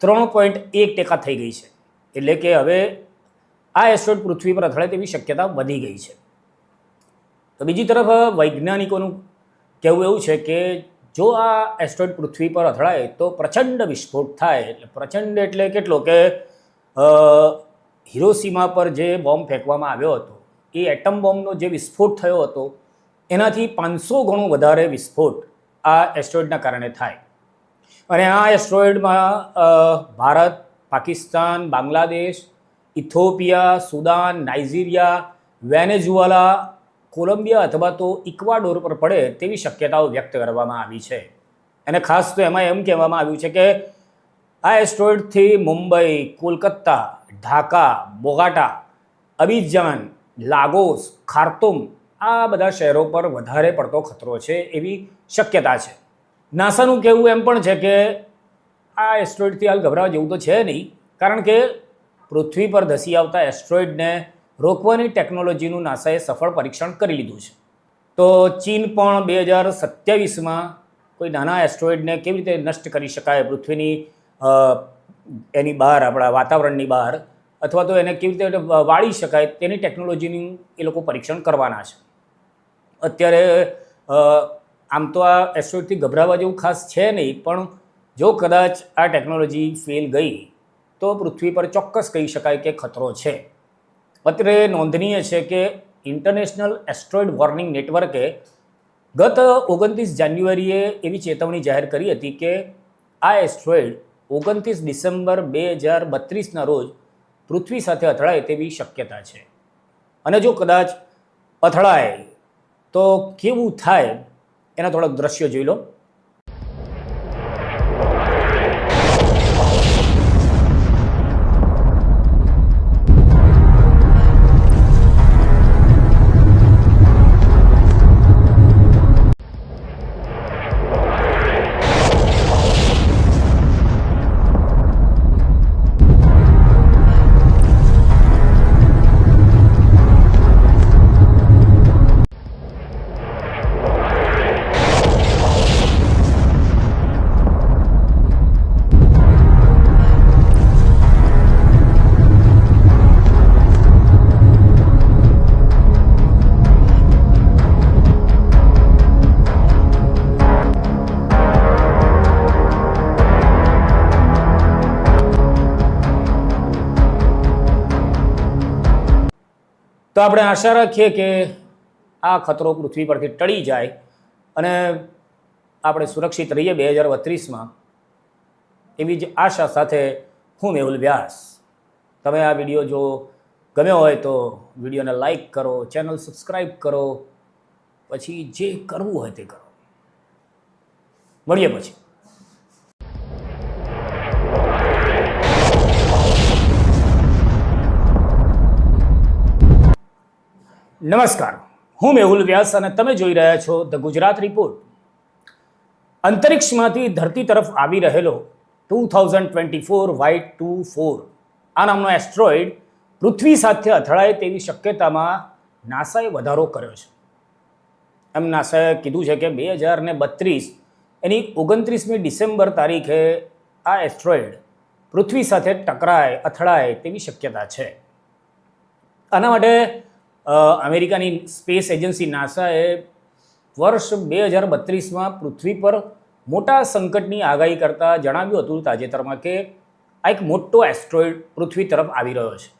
ત્રણ પોઈન્ટ એક ટકા થઈ ગઈ છે. એટલે કે હવે આ એસ્ટ્રોઇડ પૃથ્વી પર અથડાય તેવી શક્યતા વધી ગઈ છે. તો બીજી તરફ વૈજ્ઞાનિકોનું કહેવું એવું છે કે જો આ એસ્ટ્રોઇડ પૃથ્વી પર અથડાય તો પ્રચંડ વિસ્ફોટ થાય. એટલે પ્રચંડ એટલે કેટલો કે હિરોસીમા પર જે બોમ્બ ફેંકવામાં આવ્યો હતો, એ એટમ બોમ્બનો જે વિસ્ફોટ થયો હતો, એનાથી પાંચસો ગણો વધારે વિસ્ફોટ આ એસ્ટ્રોઇડના કારણે થાય. અને આ એસ્ટ્રોઇડમાં Bharat, Pakistan, Bangladesh, Ethiopia, Sudan, Nigeria Venezuela Colombia અથવા તો ઇક્વાડોર પર પડે તેવી શક્યતાઓ વ્યક્ત કરવામાં આવી છે. અને ખાસ તો એમાં એમ કહેવામાં આવ્યું છે કે આ એસ્ટ્રોઇડથી Mumbai, Kolkata, Dhaka, Bogota Abidjan Lagos, Khartoum આ બધા શહેરો પર વધારે પડતો ખતરો છે એવી શક્યતા છે. નાસાનું કહેવું એમ પણ છે કે આ એસ્ટ્રોઇડથી હાલ ગભરાવા જેવું તો છે નહીં, કારણ કે પૃથ્વી પર ધસી આવતા એસ્ટ્રોઇડને રોકવાની ટેકનોલોજીનું નાસાએ સફળ પરીક્ષણ કરી લીધું છે. તો ચીન પણ બે હજાર સત્યાવીસમાં કોઈ નાના એસ્ટ્રોઇડને કેવી રીતે નષ્ટ કરી શકાય, પૃથ્વીની એની બહાર, આપણા વાતાવરણની બહાર, અથવા તો એને કેવી રીતે વાળી શકાય તેની ટેકનોલોજીનું એ લોકો પરીક્ષણ કરવાના છે. અત્યારે આમ તો આ એસ્ટ્રોઇડથી ગભરાવા જેવું ખાસ છે નહીં, પણ જો કદાચ આ ટેકનોલોજી ફેલ ગઈ, તો પૃથ્વી પર ચોક્કસ કહી શકાય કે ખતરો છે. અત્રે નોંધનીય છે કે ઇન્ટરનેશનલ એસ્ટ્રોઇડ વોર્નિંગ નેટવર્કે ગત ઓગણત્રીસ જાન્યુઆરીએ એવી ચેતવણી જાહેર કરી હતી કે આ એસ્ટ્રોઇડ ઓગણત્રીસ ડિસેમ્બર બે હજાર બત્રીસના રોજ પૃથ્વી સાથે અથડાય તેવી શક્યતા છે. અને જો કદાચ અથડાય, તો કેવું થાય એના થોડાક દ્રશ્યો જોઈ લો. તો આપણે આશા રાખીએ કે આ ખતરો પૃથ્વી પરથી ટળી જાય અને આપણે સુરક્ષિત રહીએ બે હજાર બત્રીસમાં એવી જ આશા સાથે હું મેહુલ વ્યાસ. તમે આ વીડિયો જો ગમ્યો હોય તો વિડીયોને લાઈક કરો, ચેનલ સબસ્ક્રાઈબ કરો, પછી જે કરવું હોય તે કરો. મળીએ પછી. નમસ્કાર. હું મેહુલ વ્યાસ અને તમે જોઈ રહ્યા છો ધ ગુજરાત રિપોર્ટ અંતરિક્ષમાંથી ધરતી તરફ આવી રહેલો two thousand twenty four YR two four. આ નામનો એસ્ટ્રોઇડ પૃથ્વી સાથે અથડાય તેવી શક્યતામાં નાસાએ વધારો કર્યો છે. એમ નાસાએ કીધું છે કે બે હજાર ને બત્રીસ એની ઓગણત્રીસમી ડિસેમ્બર તારીખે આ એસ્ટ્રોઇડ પૃથ્વી સાથે ટકરાય, અથડાય તેવી શક્યતા છે. આના માટે અમેરિકાની સ્પેસ એજન્સી નાસાએ વર્ષ બે હજાર બત્રીસમાં પૃથ્વી પર મોટા સંકટની આગાહી કરતાં જણાવ્યું હતું તાજેતરમાં કે આ એક મોટો એસ્ટ્રોઇડ પૃથ્વી તરફ આવી રહ્યો છે.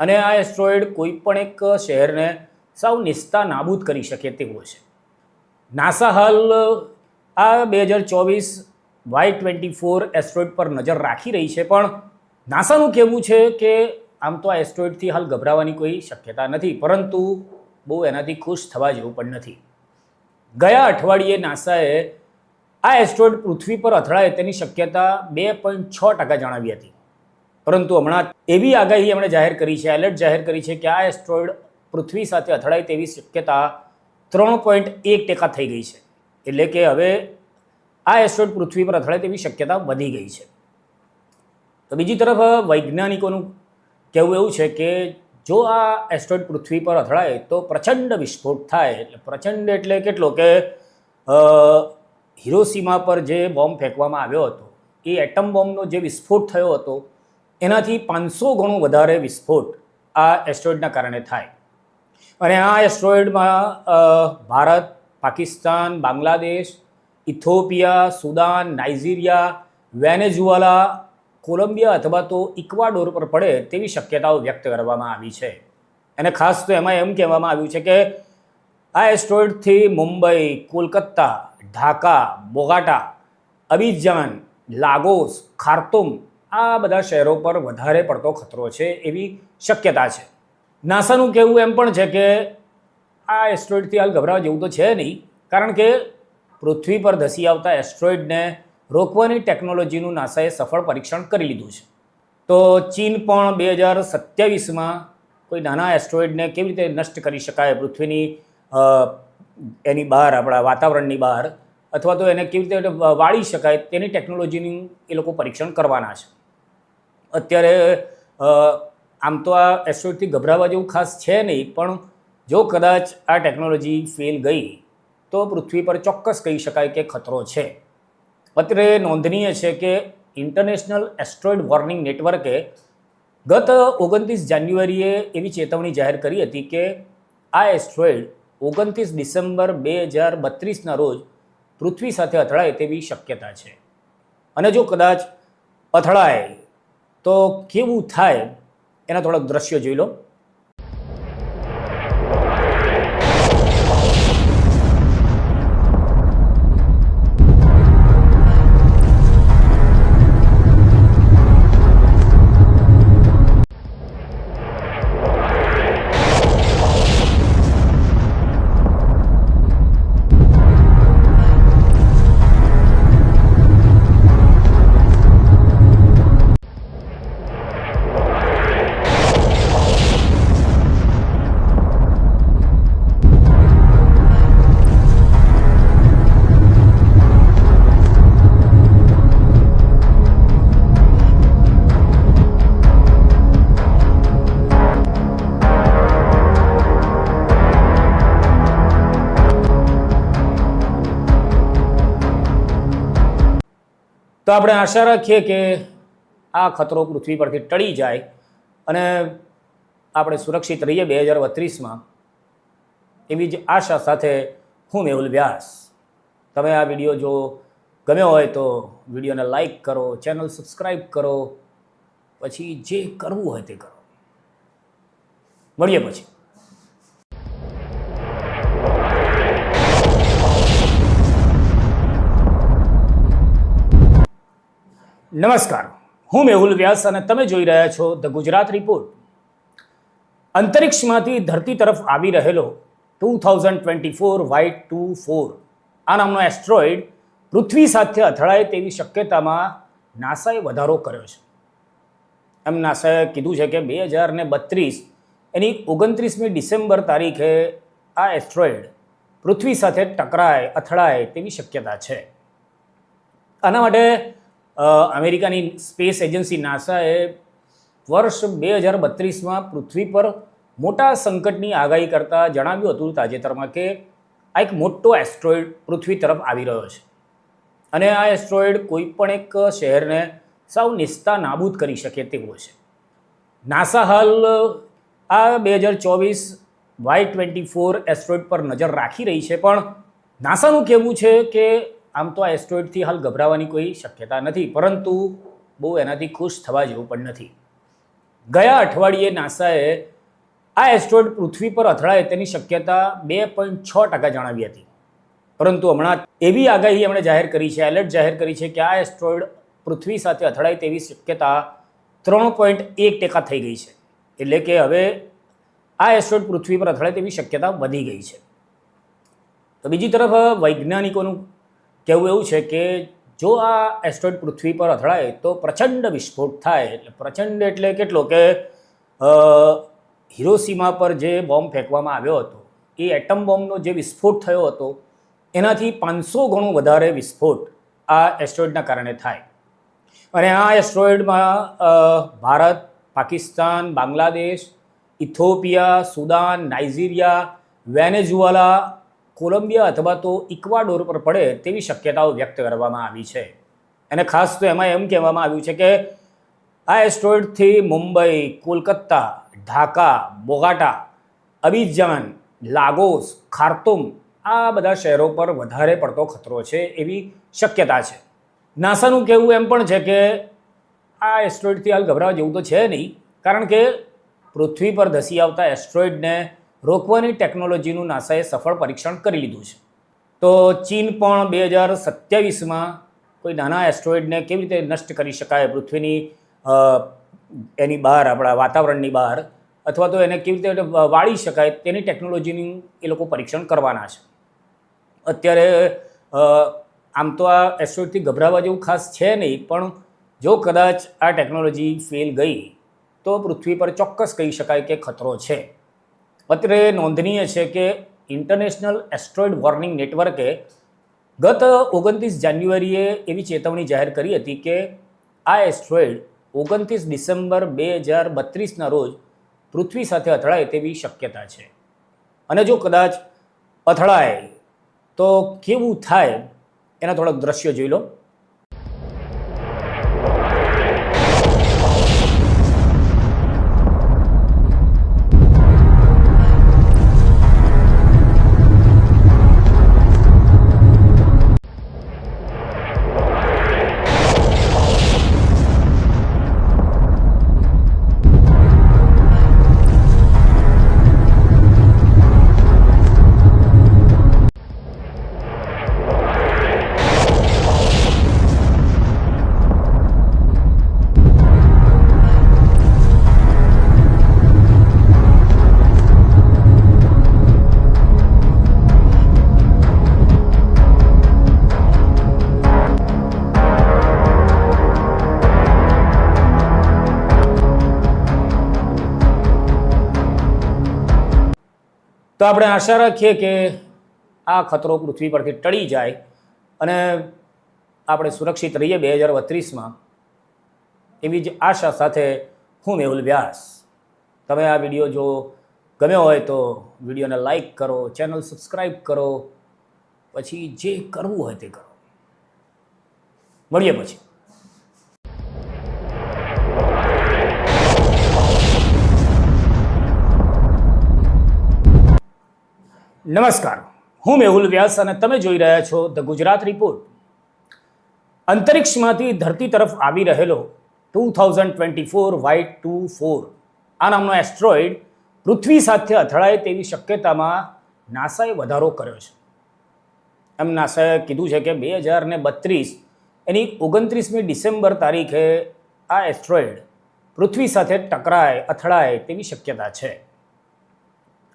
અને આ એસ્ટ્રોઇડ કોઈ પણ એક શહેરને સાવ નિસ્તા નાબૂદ કરી શકે તેવો છે. નાસા હાલ આ બે હજાર ચોવીસ વાય ટ્વેન્ટી ફોર એસ્ટ્રોઇડ પર નજર રાખી રહી છે, પણ નાસાનું કહેવું છે કે આમ તો આ એસ્ટ્રોઇડથી હાલ ગભરાવાની કોઈ શક્યતા નથી, પરંતુ બહુ એનાથી ખુશ થવા જેવું પણ નથી. ગયા અઠવાડિયે નાસાએ આ એસ્ટ્રોઇડ પૃથ્વી પર અથડાય તેની શક્યતા બે પોઈન્ટ છ ટકા જણાવી હતી. પરંતુ હમણાં એવી આગાહી એમણે જાહેર કરી છે, એલર્ટ જાહેર કરી છે કે આ એસ્ટ્રોઇડ પૃથ્વી સાથે અથડાય તેવી શક્યતા ત્રણ પોઈન્ટ એક ટકા થઈ ગઈ છે. એટલે કે હવે આ એસ્ટ્રોઇડ પૃથ્વી પર અથડાય તેવી શક્યતા વધી ગઈ છે. તો બીજી તરફ વૈજ્ઞાનિકોનું કહેવું એવું છે કે જો આ એસ્ટ્રોઇડ પૃથ્વી પર અથડાય તો પ્રચંડ વિસ્ફોટ થાય. એટલે પ્રચંડ એટલે કેટલો કે હિરોસીમા પર જે બોમ્બ ફેંકવામાં આવ્યો હતો, એ એટમ બોમ્બનો જે વિસ્ફોટ થયો હતો, એનાથી પાંચસો ગણો વધારે વિસ્ફોટ આ એસ્ટ્રોઇડના કારણે થાય. અને આ એસ્ટ્રોઇડમાં Bharat, Pakistan, Bangladesh, Ethiopia, Sudan, Nigeria, Venezuela Colombia અથવા તો ઇક્વાડોર પર પડે તેવી શક્યતાઓ વ્યક્ત કરવામાં આવી છે. અને ખાસ તો એમાં એમ કહેવામાં આવ્યું છે કે આ એસ્ટ્રોઇડથી Mumbai, Kolkata, Dhaka, Bogota Abidjan Lagos, Khartoum આ બધા શહેરો પર વધારે પડતો ખતરો છે એવી શક્યતા છે. નાસાનું કહેવું એમ પણ છે કે આ એસ્ટ્રોઇડથી હાલ ગભરાવા જેવું તો છે નહીં, કારણ કે પૃથ્વી પર ધસી આવતા એસ્ટ્રોઇડને રોકવાની ટેકનોલોજીનું નાસાએ સફળ પરીક્ષણ કરી લીધું છે. તો ચીન પણ બે હજાર સત્યાવીસમાં કોઈ નાના એસ્ટ્રોઇડને કેવી રીતે નષ્ટ કરી શકાય, પૃથ્વીની એની બહાર, આપણા વાતાવરણની બહાર, અથવા તો એને કેવી રીતે વાળી શકાય તેની ટેકનોલોજીનું એ લોકો પરીક્ષણ કરવાના છે. અત્યારે આમ તો આ એસ્ટ્રોઇડથી ગભરાવા જેવું ખાસ છે નહીં, પણ જો કદાચ આ ટેકનોલોજી ફેલ ગઈ, તો પૃથ્વી પર ચોક્કસ કહી શકાય કે ખતરો છે. અત્રે નોંધનીય છે કે ઇન્ટરનેશનલ એસ્ટ્રોઇડ વોર્નિંગ નેટવર્કે ગત ઓગણત્રીસ જાન્યુઆરીએ એવી ચેતવણી જાહેર કરી હતી કે આ એસ્ટ્રોઇડ ઓગણત્રીસ ડિસેમ્બર બે હજાર બત્રીસના રોજ પૃથ્વી સાથે અથડાય તેવી શક્યતા છે. અને જો કદાચ અથડાય, તો કેવું થાય એના થોડાક દ્રશ્યો જોઈ લો. તો આપણે આશા રાખીએ કે આ ખતરો પૃથ્વી પરથી ટળી જાય અને આપણે સુરક્ષિત રહીએ બે હજાર બત્રીસમાં. એવી જ આશા સાથે હું મેહુલ વ્યાસ. તમે આ વીડિયો જો ગમ્યો હોય તો વિડીયોને લાઈક કરો, ચેનલ સબસ્ક્રાઈબ કરો, પછી જે કરવું હોય તે કરો. મળીએ પછી. નમસ્કાર. હું મેહુલ વ્યાસ અને તમે જોઈ રહ્યા છો ધ ગુજરાત રિપોર્ટ અંતરિક્ષમાંથી ધરતી તરફ આવી રહેલો two thousand twenty four YR two four આ નામનો એસ્ટ્રોઇડ પૃથ્વી સાથે અથડાય તેવી શક્યતામાં નાસાએ વધારો કર્યો છે. એમ નાસાએ કીધું છે કે બે હજાર ને બત્રીસ એની ઓગણત્રીસમી ડિસેમ્બર તારીખે આ એસ્ટ્રોઇડ પૃથ્વી સાથે ટકરાય, અથડાય તેવી શક્યતા છે. આના માટે અમેરિકાની સ્પેસ એજન્સી નાસાએ વર્ષ બે હજાર બત્રીસમાં પૃથ્વી પર મોટા સંકટની આગાહી કરતાં જણાવ્યું હતું તાજેતરમાં કે આ એક મોટો એસ્ટ્રોઇડ પૃથ્વી તરફ આવી રહ્યો છે. અને આ એસ્ટ્રોઇડ કોઈ પણ એક શહેરને સાવ નિસ્તા નાબૂદ કરી શકે તેવો છે નાસા હાલ આ બે હજાર ચોવીસ વાય ટ્વેન્ટી ફોર એસ્ટ્રોઇડ પર નજર રાખી રહી છે, પણ નાસાનું કહેવું છે કે આમ તો આ એસ્ટ્રોઇડથી હાલ ગભરાવાની કોઈ શક્યતા નથી, પરંતુ બહુ એનાથી ખુશ થવા જેવું પણ નથી. ગયા અઠવાડિયે નાસાએ આ એસ્ટ્રોઇડ પૃથ્વી પર અથડાય તેની શક્યતા બે પોઈન્ટ છ ટકા જણાવી હતી. પરંતુ હમણાં એવી આગાહી એમણે જાહેર કરી છે એલર્ટ જાહેર કરી છે કે આ એસ્ટ્રોઇડ પૃથ્વી સાથે અથડાય તેવી શક્યતા ત્રણ પોઈન્ટ એક ટકા થઈ ગઈ છે. એટલે કે હવે આ એસ્ટ્રોઇડ પૃથ્વી પર અથડાય તેવી શક્યતા વધી ગઈ છે. તો બીજી તરફ, વૈજ્ઞાનિકોનું કહેવું એવું છે કે જો આ એસ્ટ્રોઇડ પૃથ્વી પર અથડાય તો પ્રચંડ વિસ્ફોટ થાય. એટલે પ્રચંડ એટલે કેટલો કે હિરોસીમા પર જે બોમ્બ ફેંકવામાં આવ્યો હતો, એ એટમ બોમ્બનો જે વિસ્ફોટ થયો હતો, એનાથી પાંચસો ગણો વધારે વિસ્ફોટ આ એસ્ટ્રોઇડના કારણે થાય. અને આ એસ્ટ્રોઇડમાં Bharat, Pakistan, Bangladesh, Ethiopia, Sudan, Nigeria, Venezuela Colombia અથવા તો ઇક્વાડોર પર પડે તેવી શક્યતાઓ વ્યક્ત કરવામાં આવી છે. અને ખાસ તો એમાં એમ કહેવામાં આવ્યું છે કે આ એસ્ટ્રોઇડથી Mumbai, Kolkata, Dhaka, Bogota Abidjan Lagos, Khartoum આ બધા શહેરો પર વધારે પડતો ખતરો છે એવી શક્યતા છે. નાસાનું કહેવું એમ પણ છે કે આ એસ્ટ્રોઇડથી હાલ ગભરાવા જેવું તો છે નહીં, કારણ કે પૃથ્વી પર ધસી આવતા એસ્ટ્રોઇડને રોકવાની ટેકનોલોજીનું નાસાએ સફળ પરીક્ષણ કરી લીધું છે. તો ચીન પણ બે હજાર સત્યાવીસમાં કોઈ નાના એસ્ટ્રોઇડને કેવી રીતે નષ્ટ કરી શકાય, પૃથ્વીની એની બહાર, આપણા વાતાવરણની બહાર, અથવા તો એને કેવી રીતે વાળી શકાય તેની ટેકનોલોજીનું એ લોકો પરીક્ષણ કરવાના છે. અત્યારે આમ તો આ એસ્ટ્રોઇડથી ગભરાવા જેવું ખાસ છે નહીં, પણ જો કદાચ આ ટેકનોલોજી ફેલ ગઈ, તો પૃથ્વી પર ચોક્કસ કહી શકાય કે ખતરો છે. અત્રે નોંધનીય છે કે ઇન્ટરનેશનલ એસ્ટ્રોઇડ વોર્નિંગ નેટવર્કે ગત ઓગણત્રીસ જાન્યુઆરીએ એવી ચેતવણી જાહેર કરી હતી કે આ એસ્ટ્રોઇડ ઓગણત્રીસ ડિસેમ્બર બે હજાર બત્રીસના રોજ પૃથ્વી સાથે અથડાય તેવી શક્યતા છે. અને જો કદાચ અથડાય, તો કેવું થાય એના થોડાક દ્રશ્યો જોઈ લો. આપણે આશા રાખીએ કે આ ખતરો પૃથ્વી પરથી ટળી જાય અને આપણે સુરક્ષિત રહીએ બે હજાર બત્રીસમાં. એવી જ આશા સાથે હું મેહુલ વ્યાસ. તમે આ વીડિયો જો ગમ્યો હોય તો વિડીયોને લાઈક કરો, ચેનલ સબસ્ક્રાઈબ કરો, પછી જે કરવું હોય તે કરો. મળીએ પછી. નમસ્કાર. હું મેહુલ વ્યાસ અને તમે જોઈ રહ્યા છો ધ ગુજરાત રિપોર્ટ અંતરિક્ષમાંથી ધરતી તરફ આવી રહેલો two thousand twenty four Y two four, આ નામનો એસ્ટ્રોઇડ પૃથ્વી સાથે અથડાય તેવી શક્યતામાં નાસાએ વધારો કર્યો છે. એમ નાસાએ કીધું છે કે બે હજાર ને બત્રીસ એની ઓગણત્રીસમી ડિસેમ્બર તારીખે આ એસ્ટ્રોઇડ પૃથ્વી સાથે ટકરાય, અથડાય તેવી શક્યતા છે.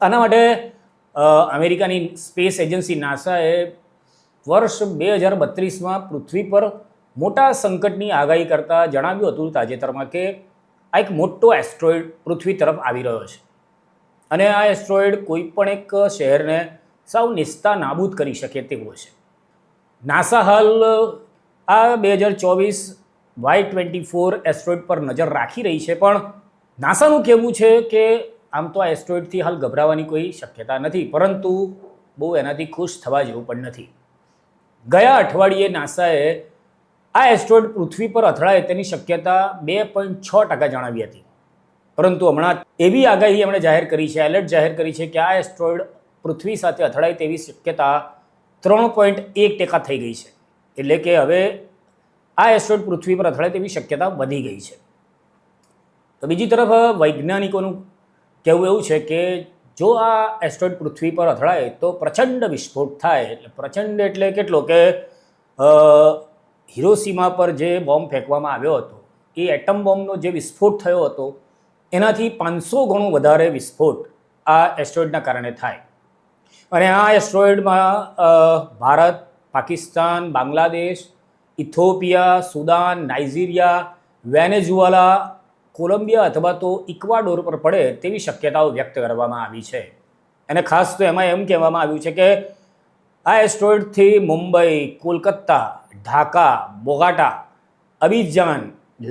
આના માટે અમેરિકાની સ્પેસ એજન્સી નાસાએ વર્ષ બે હજાર બત્રીસમાં પૃથ્વી પર મોટા સંકટની આગાહી કરતાં જણાવ્યું હતું તાજેતરમાં કે આ એક મોટો એસ્ટ્રોઇડ પૃથ્વી તરફ આવી રહ્યો છે. અને આ એસ્ટ્રોઇડ કોઈ પણ એક શહેરને સાવ નિસ્તા નાબૂદ કરી શકે તેવો છે. નાસા હાલ આ બે હજાર ચોવીસ વાય ટ્વેન્ટી ફોર એસ્ટ્રોઇડ પર નજર રાખી રહી છે, પણ નાસાનું કહેવું છે કે આમ તો આ એસ્ટ્રોઇડથી હાલ ગભરાવાની કોઈ શક્યતા નથી, પરંતુ બહુ એનાથી ખુશ થવા જેવું પણ નથી. ગયા અઠવાડિયે નાસાએ આ એસ્ટ્રોઇડ પૃથ્વી પર અથડાય તેની શક્યતા બે પોઈન્ટ છ ટકા જણાવી હતી. પરંતુ હમણાં એવી આગાહી એમણે જાહેર કરી છે એલર્ટ જાહેર કરી છે કે આ એસ્ટ્રોઇડ પૃથ્વી સાથે અથડાય તેવી શક્યતા ત્રણ પોઈન્ટ એક ટકા થઈ ગઈ છે. એટલે કે હવે આ એસ્ટ્રોઇડ પૃથ્વી પર અથડાય તેવી શક્યતા વધી ગઈ છે. તો બીજી તરફ વૈજ્ઞાનિકોનું કહેવું એવું છે કે જો આ એસ્ટ્રોઇડ પૃથ્વી પર અથડાય તો પ્રચંડ વિસ્ફોટ થાય. એટલે પ્રચંડ એટલે કેટલો કે હિરોસીમા પર જે બોમ્બ ફેંકવામાં આવ્યો હતો, એ એટમ બોમ્બનો જે વિસ્ફોટ થયો હતો, એનાથી પાંચસો ગણો વધારે વિસ્ફોટ આ એસ્ટ્રોઇડના કારણે થાય. અને આ એસ્ટ્રોઇડમાં Bharat, Pakistan, Bangladesh, Ethiopia, Sudan, Nigeria, Venezuela Colombia અથવા તો ઇક્વાડોર પર પડે તેવી શક્યતાઓ વ્યક્ત કરવામાં આવી છે. અને ખાસ તો એમાં એમ કહેવામાં આવ્યું છે કે આ એસ્ટ્રોઇડથી Mumbai, Kolkata, Dhaka, Bogota Abidjan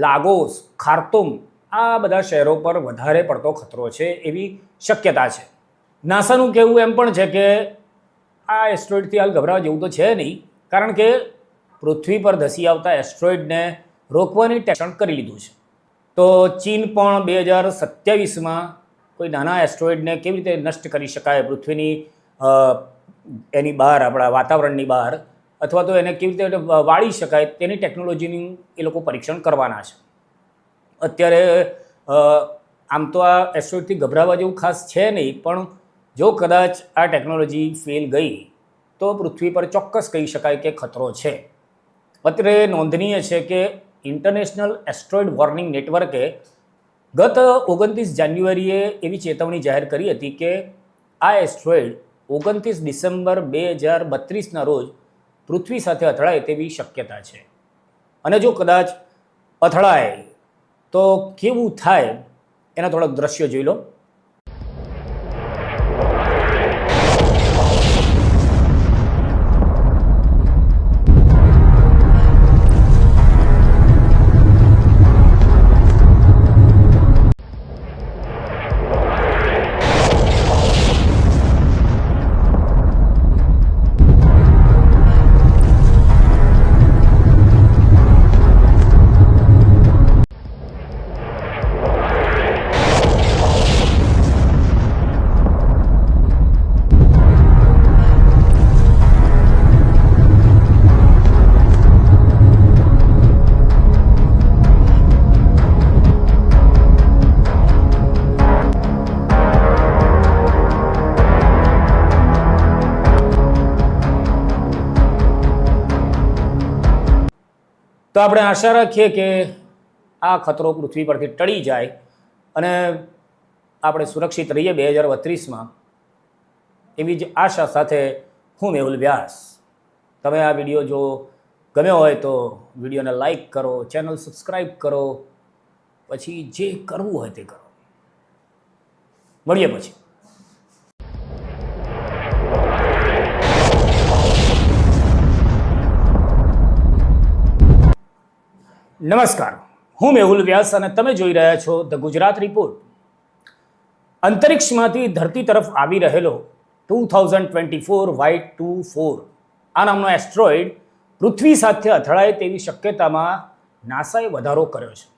Lagos, Khartoum આ બધા શહેરો પર વધારે પડતો ખતરો છે એવી શક્યતા છે. નાસાનું કહેવું એમ પણ છે કે આ એસ્ટ્રોઇડથી હાલ ગભરાવા જેવું તો છે નહીં, કારણ કે પૃથ્વી પર ધસી આવતા એસ્ટ્રોઇડને રોકવાની ટેશન કરી લીધું છે. તો ચીન પણ બે હજાર સત્યાવીસમાં કોઈ નાના એસ્ટ્રોઇડને કેવી રીતે નષ્ટ કરી શકાય? પૃથ્વીની એની બહાર, આપણા વાતાવરણની બહાર, અથવા તો એને કેવી રીતે વાળી શકાય તેની ટેકનોલોજીનું એ લોકો પરીક્ષણ કરવાના છે. અત્યારે આમ તો આ એસ્ટ્રોઇડથી ગભરાવા જેવું ખાસ છે નહીં, પણ જો કદાચ આ ટેકનોલોજી ફેલ ગઈ, તો પૃથ્વી પર ચોક્કસ કહી શકાય કે ખતરો છે. અત્યારે નોંધનીય છે કે ઇન્ટરનેશનલ એસ્ટ્રોઇડ વોર્નિંગ નેટવર્કે ગત ઓગણત્રીસ જાન્યુઆરીએ એવી ચેતવણી જાહેર કરી હતી કે આ એસ્ટ્રોઇડ ઓગણત્રીસ ડિસેમ્બર બે હજાર બત્રીસના રોજ પૃથ્વી સાથે અથડાય તેવી શક્યતા છે. અને જો કદાચ અથડાય, તો કેવું થાય એના થોડાક દ્રશ્યો જોઈ લો. તો આપણે આશા રાખીએ કે આ ખતરો પૃથ્વી પરથી ટળી જાય અને આપણે સુરક્ષિત રહીએ બે હજાર બત્રીસમાં. એવી જ આશા સાથે હું મેહુલ વ્યાસ. તમે આ વીડિયો જો ગમ્યો હોય તો વિડીયોને લાઈક કરો, ચેનલ સબસ્ક્રાઈબ કરો, પછી જે કરવું હોય તે કરો. મળીએ પછી. નમસ્કાર. હું મેહુલ વ્યાસ અને તમે જોઈ રહ્યા છો ધ ગુજરાત રિપોર્ટ અંતરિક્ષમાંથી ધરતી તરફ આવી રહેલો two thousand twenty four Y two four, આ નામનો એસ્ટ્રોઇડ પૃથ્વી સાથે અથડાય તેવી શક્યતામાં નાસાએ વધારો કર્યો છે.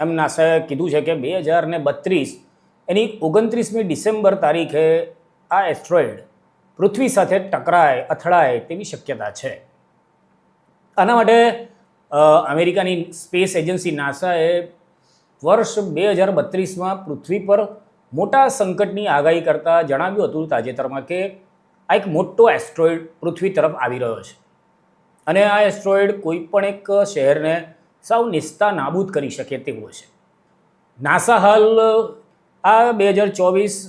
એમ નાસાએ કીધું છે કે બે હજાર ને બત્રીસ એની ઓગણત્રીસમી ડિસેમ્બર તારીખે આ એસ્ટ્રોઇડ પૃથ્વી સાથે ટકરાય, અથડાય તેવી શક્યતા છે. આના માટે અમેરિકાની સ્પેસ એજન્સી નાસાએ વર્ષ બે હજાર બત્રીસમાં પૃથ્વી પર મોટા સંકટની આગાહી કરતાં જણાવ્યું હતું તાજેતરમાં કે આ એક મોટો એસ્ટ્રોઇડ પૃથ્વી તરફ આવી રહ્યો છે. અને આ એસ્ટ્રોઇડ કોઈ પણ એક શહેરને સાવ નિસ્તા નાબૂદ કરી શકે તેવો છે નાસા હાલ આ બે હજાર ચોવીસ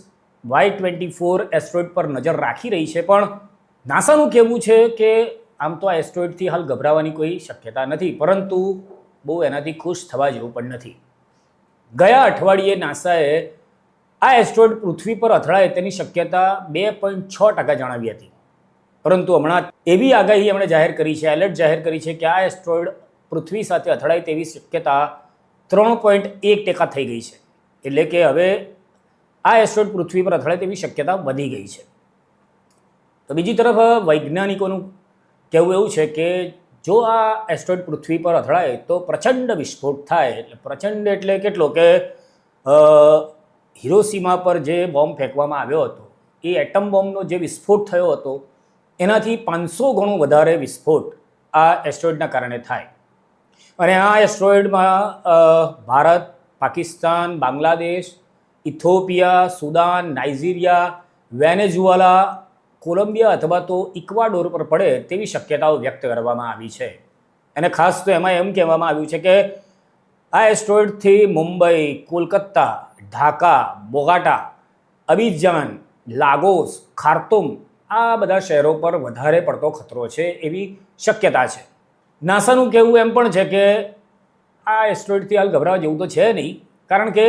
વાય ટ્વેન્ટી ફોર એસ્ટ્રોઇડ પર નજર રાખી રહી છે, પણ નાસાનું કહેવું છે કે આમ તો આ એસ્ટ્રોઇડથી હાલ ગભરાવાની કોઈ શક્યતા નથી, પરંતુ બહુ એનાથી ખુશ થવા જેવું પણ નથી. ગયા અઠવાડિયે નાસાએ આ એસ્ટ્રોઇડ પૃથ્વી પર અથડાય તેની શક્યતા બે પોઈન્ટ છ ટકા જણાવી હતી. પરંતુ હમણાં એવી આગાહી એમણે જાહેર કરી છે એલર્ટ જાહેર કરી છે કે આ એસ્ટ્રોઇડ પૃથ્વી સાથે અથડાય તેવી શક્યતા ત્રણ પોઈન્ટ એક ટકા થઈ ગઈ છે. એટલે કે હવે આ એસ્ટ્રોઇડ પૃથ્વી પર અથડાય તેવી શક્યતા વધી ગઈ છે. તો બીજી તરફ, વૈજ્ઞાનિકોનું કહેવું એવું છે કે જો આ એસ્ટ્રોઇડ પૃથ્વી પર અથડાય તો પ્રચંડ વિસ્ફોટ થાય. એટલે પ્રચંડ એટલે કેટલો કે હિરોસીમા પર જે બોમ્બ ફેંકવામાં આવ્યો હતો, એ એટમ બોમ્બનો જે વિસ્ફોટ થયો હતો, એનાથી પાંચસો ગણો વધારે વિસ્ફોટ આ એસ્ટ્રોઇડના કારણે થાય. અને આ એસ્ટ્રોઇડમાં Bharat, Pakistan, Bangladesh, Ethiopia, Sudan, Nigeria, Venezuela Colombia અથવા તો ઇક્વાડોર પર પડે તેવી શક્યતાઓ વ્યક્ત કરવામાં આવી છે. અને ખાસ તો એમાં એમ કહેવામાં આવ્યું છે કે આ એસ્ટ્રોઇડથી Mumbai, Kolkata, Dhaka, Bogota Abidjan Lagos, Khartoum આ બધા શહેરો પર વધારે પડતો ખતરો છે એવી શક્યતા છે. નાસાનું કહેવું એમ પણ છે કે આ એસ્ટ્રોઇડથી હાલ ગભરાવા જેવું તો છે નહીં, કારણ કે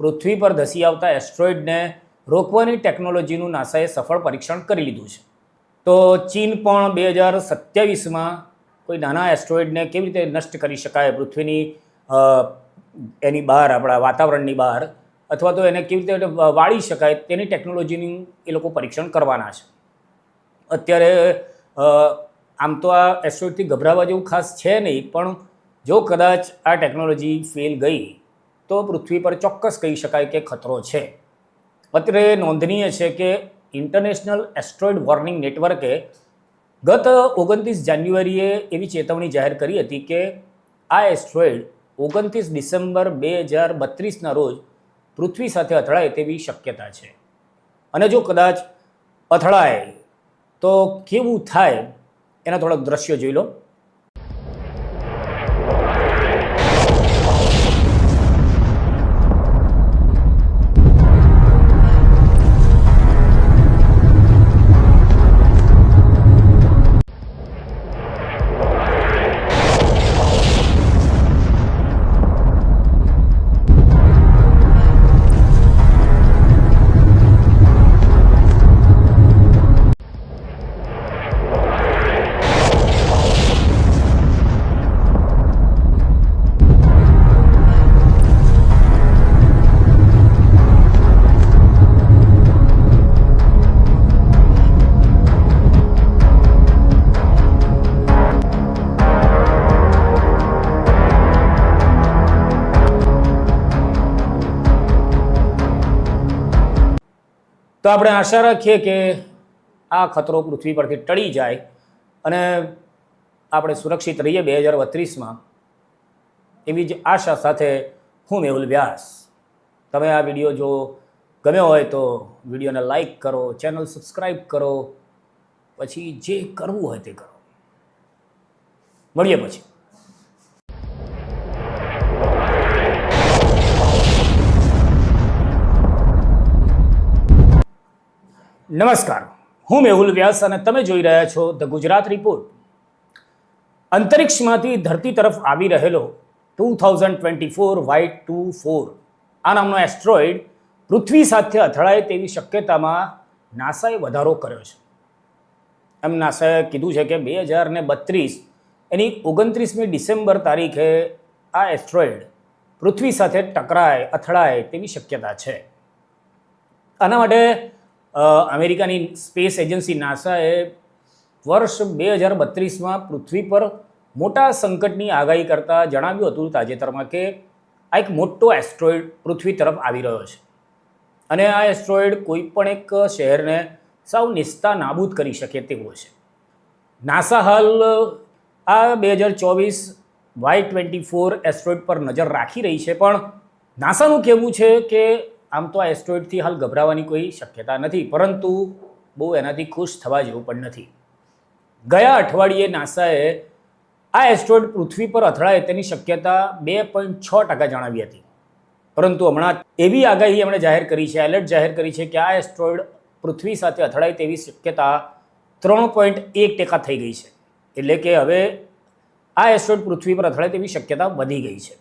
પૃથ્વી પર ધસી આવતા એસ્ટ્રોઇડને રોકવાની ટેકનોલોજીનું નાસાએ સફળ પરીક્ષણ કરી લીધું છે. તો ચીન પણ બે હજાર સત્યાવીસમાં કોઈ નાના એસ્ટ્રોઇડને કેવી રીતે નષ્ટ કરી શકાય, પૃથ્વીની એની બહાર, આપણા વાતાવરણની બહાર, અથવા તો એને કેવી રીતે વાળી શકાય તેની ટેકનોલોજીનું એ લોકો પરીક્ષણ કરવાના છે. અત્યારે આમ તો આ એસ્ટ્રોઇડથી ગભરાવા જેવું ખાસ છે નહીં, પણ જો કદાચ આ ટેકનોલોજી ફેલ ગઈ, તો પૃથ્વી પર ચોક્કસ કહી શકાય કે ખતરો છે. અત્રે નોંધનીય છે કે ઇન્ટરનેશનલ એસ્ટ્રોઇડ વોર્નિંગ નેટવર્કે ગત ઓગણત્રીસ જાન્યુઆરીએ એવી ચેતવણી જાહેર કરી હતી કે આ એસ્ટ્રોઇડ ઓગણત્રીસ ડિસેમ્બર બે હજાર બત્રીસના રોજ પૃથ્વી સાથે અથડાય તેવી શક્યતા છે. અને જો કદાચ અથડાય, તો કેવું થાય? એના થોડાક દ્રશ્યો જોઈ લો. તો આપણે આશા રાખીએ કે આ ખતરો પૃથ્વી પરથી ટળી જાય અને આપણે સુરક્ષિત રહીએ બે હજાર બત્રીસમાં એવી જ આશા સાથે હું મેહુલ વ્યાસ. તમે આ વીડિયો જો ગમ્યો હોય તો વિડીયોને લાઈક કરો, ચેનલ સબસ્ક્રાઈબ કરો, પછી જે કરવું હોય તે કરો. મળીએ પછી. નમસ્કાર. હું મેહુલ વ્યાસ અને તમે જોઈ રહ્યા છો ધ ગુજરાત રિપોર્ટ અંતરિક્ષમાંથી ધરતી તરફ આવી રહેલો two thousand twenty four Y two four. આ નામનો એસ્ટ્રોઇડ પૃથ્વી સાથે અથડાય તેવી શક્યતામાં નાસાએ વધારો કર્યો છે. એમ નાસાએ કીધું છે કે બે હજાર ને બત્રીસ એની ઓગણત્રીસમી ડિસેમ્બર તારીખે આ એસ્ટ્રોઇડ પૃથ્વી સાથે ટકરાય, અથડાય તેવી શક્યતા છે. આના માટે અમેરિકાની સ્પેસ એજન્સી નાસાએ વર્ષ બે હજાર બત્રીસમાં પૃથ્વી પર મોટા સંકટની આગાહી કરતાં જણાવ્યું હતું તાજેતરમાં કે આ એક મોટો એસ્ટ્રોઇડ પૃથ્વી તરફ આવી રહ્યો છે. અને આ એસ્ટ્રોઇડ કોઈ પણ એક શહેરને સાવ નિસ્તા નાબૂદ કરી શકે તેવો છે નાસા હાલ આ બે હજાર ચોવીસ વાય ટ્વેન્ટી ફોર એસ્ટ્રોઇડ પર નજર રાખી રહી છે, પણ નાસાનું કહેવું છે કે આમ તો આ એસ્ટ્રોઇડથી હાલ ગભરાવાની કોઈ શક્યતા નથી, પરંતુ બહુ એનાથી ખુશ થવા જેવું પણ નથી. ગયા અઠવાડિયે નાસાએ આ એસ્ટ્રોઇડ પૃથ્વી પર અથડાય તેની શક્યતા બે પોઈન્ટ છ ટકા જણાવી હતી. પરંતુ હમણાં એવી આગાહી એમણે જાહેર કરી છે, એલર્ટ જાહેર કરી છે કે આ એસ્ટ્રોઇડ પૃથ્વી સાથે અથડાય તેવી શક્યતા ત્રણ પોઈન્ટ એક ટકા થઈ ગઈ છે. એટલે કે હવે આ એસ્ટ્રોઇડ પૃથ્વી પર અથડાય તેવી શક્યતા વધી ગઈ છે.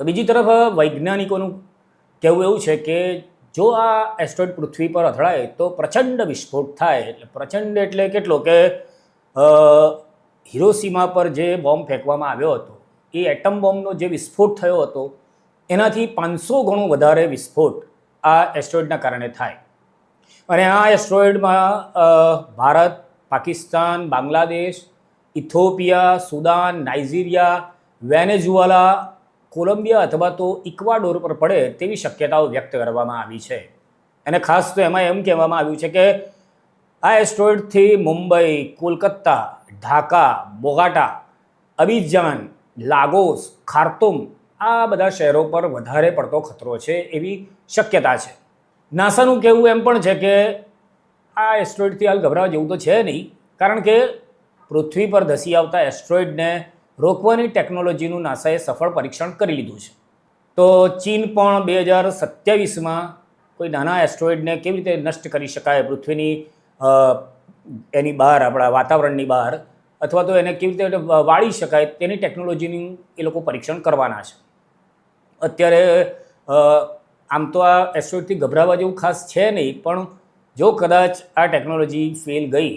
તો બીજી તરફ વૈજ્ઞાનિકોનું કહેવું એવું છે કે જો આ એસ્ટ્રોઇડ પૃથ્વી પર અથડાય તો પ્રચંડ વિસ્ફોટ થાય. એટલે પ્રચંડ એટલે કેટલો કે હિરોસીમા પર જે બોમ્બ ફેંકવામાં આવ્યો હતો, એ એટમ બોમ્બનો જે વિસ્ફોટ થયો હતો, એનાથી પાંચસો ગણો વધારે વિસ્ફોટ આ એસ્ટ્રોઇડના કારણે થાય. અને આ એસ્ટ્રોઇડમાં Bharat, Pakistan, Bangladesh, Ethiopia, Sudan, Nigeria, Venezuela Colombia અથવા તો ઇક્વાડોર પર પડે તેવી શક્યતાઓ વ્યક્ત કરવામાં આવી છે. અને ખાસ તો એમાં એમ કહેવામાં આવ્યું છે કે આ એસ્ટ્રોઇડથી Mumbai, Kolkata, Dhaka, Bogota Abidjan Lagos, Khartoum આ બધા શહેરો પર વધારે પડતો ખતરો છે એવી શક્યતા છે. નાસાનું કહેવું એમ પણ છે કે આ એસ્ટ્રોઇડથી હાલ ગભરાવા જેવું તો છે નહીં, કારણ કે પૃથ્વી પર ધસી આવતા એસ્ટ્રોઇડને રોકવાની ટેકનોલોજીનું નાસાએ સફળ પરીક્ષણ કરી લીધું છે. તો ચીન પણ બે હજાર સત્યાવીસમાં કોઈ નાના એસ્ટ્રોઇડને કેવી રીતે નષ્ટ કરી શકાય, પૃથ્વીની એની બહાર, આપણા વાતાવરણની બહાર, અથવા તો એને કેવી રીતે વાળી શકાય તેની ટેકનોલોજીનું એ લોકો પરીક્ષણ કરવાના છે. અત્યારે આમ તો આ એસ્ટ્રોઇડથી ગભરાવા જેવું ખાસ છે નહીં, પણ જો કદાચ આ ટેકનોલોજી ફેલ ગઈ,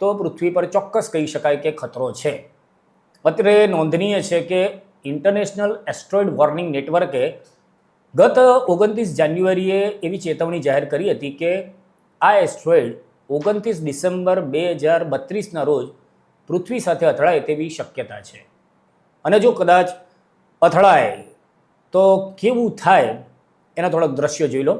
તો પૃથ્વી પર ચોક્કસ કહી શકાય કે ખતરો છે. અત્રે નોંધનીય છે કે ઇન્ટરનેશનલ એસ્ટ્રોઇડ વોર્નિંગ નેટવર્કે ગત ઓગણત્રીસ જાન્યુઆરીએ એવી ચેતવણી જાહેર કરી હતી કે આ એસ્ટ્રોઇડ ઓગણત્રીસ ડિસેમ્બર બે હજાર બત્રીસના રોજ પૃથ્વી સાથે અથડાય તેવી શક્યતા છે. અને જો કદાચ અથડાય તો કેવું થાય એના થોડાક દ્રશ્યો જોઈ લો.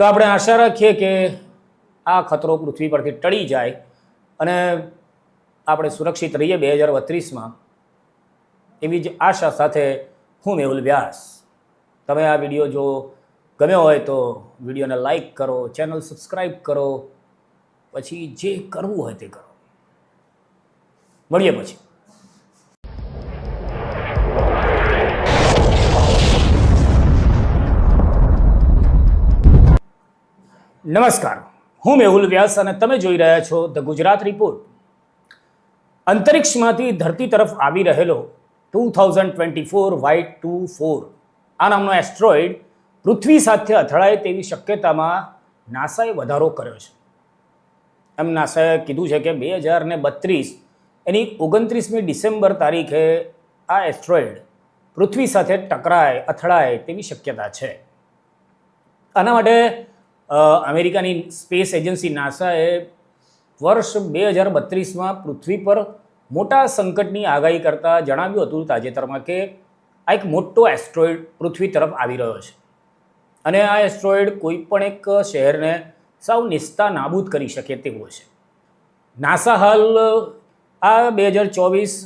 તો આપણે આશા રાખીએ કે આ ખતરો પૃથ્વી પરથી ટળી જાય અને આપણે સુરક્ષિત રહીએ બે હજાર બત્રીસમાં. એવી જ આશા સાથે હું મેહુલ વ્યાસ. તમે આ વીડિયો જો ગમ્યો હોય તો વિડીયોને લાઈક કરો, ચેનલ સબસ્ક્રાઈબ કરો, પછી જે કરવું હોય તે કરો. મળીએ પછી. નમસ્કાર. હું મેહુલ વ્યાસ અને તમે જોઈ રહ્યા છો ધ ગુજરાત રિપોર્ટ અંતરિક્ષમાંથી ધરતી તરફ આવી રહેલો two thousand twenty four Y two four. આ નામનો એસ્ટ્રોઇડ પૃથ્વી સાથે અથડાય તેવી શક્યતામાં નાસાએ વધારો કર્યો છે. એમ નાસાએ કીધું છે કે બે હજાર ને બત્રીસ એની ઓગણત્રીસમી ડિસેમ્બર તારીખે આ એસ્ટ્રોઇડ પૃથ્વી સાથે ટકરાય, અથડાય તેવી શક્યતા છે. આના માટે અમેરિકાની સ્પેસ એજન્સી નાસાએ વર્ષ બે હજાર બત્રીસમાં પૃથ્વી પર મોટા સંકટની આગાહી કરતાં જણાવ્યું હતું તાજેતરમાં કે આ એક મોટો એસ્ટ્રોઇડ પૃથ્વી તરફ આવી રહ્યો છે. અને આ એસ્ટ્રોઇડ કોઈ પણ એક શહેરને સાવ નિસ્તા નાબૂદ કરી શકે તેવો છે. નાસા હાલ આ બે હજાર ચોવીસ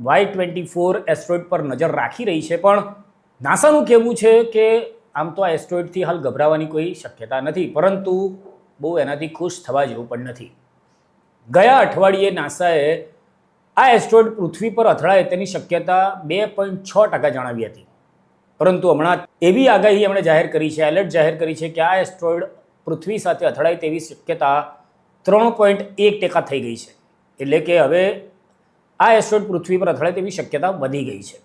વાય ટ્વેન્ટી ફોર એસ્ટ્રોઇડ પર નજર રાખી રહી છે, પણ નાસાનું કહેવું છે કે આમ તો આ એસ્ટ્રોઇડથી હાલ ગભરાવાની કોઈ શક્યતા નથી, પરંતુ બહુ એનાથી ખુશ થવા જેવું પણ નથી. ગયા અઠવાડિયે નાસાએ આ એસ્ટ્રોઇડ પૃથ્વી પર અથડાય તેની શક્યતા બે પોઈન્ટ છ ટકા જણાવી હતી. પરંતુ હમણાં એવી આગાહી એમણે જાહેર કરી છે એલર્ટ જાહેર કરી છે કે આ એસ્ટ્રોઇડ પૃથ્વી સાથે અથડાય તેવી શક્યતા ત્રણ પોઈન્ટ એક ટકા થઈ ગઈ છે. એટલે કે હવે આ એસ્ટ્રોઇડ પૃથ્વી પર અથડાય તેવી શક્યતા વધી ગઈ છે.